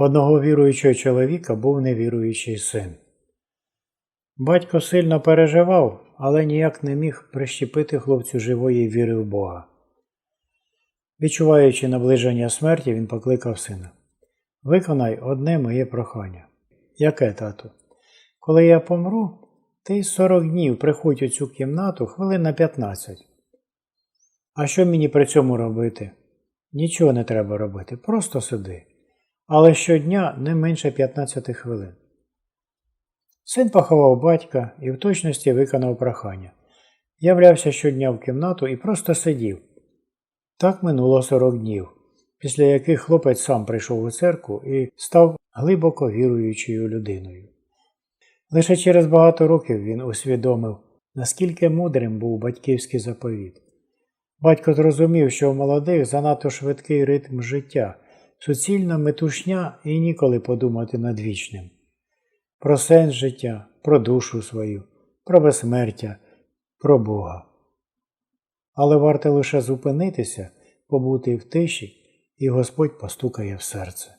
Одного віруючого чоловіка був невіруючий син. Батько сильно переживав, але ніяк не міг прищепити хлопцю живої віри в Бога. Відчуваючи наближення смерті, він покликав сина. Виконай одне моє прохання. Яке, тату? Коли я помру, ти 40 днів приходь у цю кімнату хвилин на 15. А що мені при цьому робити? Нічого не треба робити, просто сиди. Але щодня не менше 15 хвилин. Син поховав батька і в точності виконав прохання. Являвся щодня в кімнату і просто сидів. Так минуло 40 днів, після яких хлопець сам прийшов у церкву і став глибоко віруючою людиною. Лише через багато років він усвідомив, наскільки мудрим був батьківський заповіт. Батько зрозумів, що у молодих занадто швидкий ритм життя, суцільна метушня і ніколи подумати над вічним. Про сенс життя, про душу свою, про безсмертя, про Бога. Але варто лише зупинитися, побути в тиші, і Господь постукає в серце.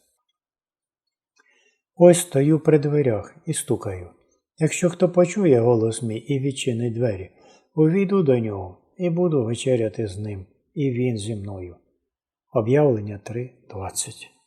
Ось стою при дверях і стукаю. Якщо хто почує голос мій і відчинить двері, увійду до нього і буду вечеряти з ним, і він зі мною. Об'явлення 3.20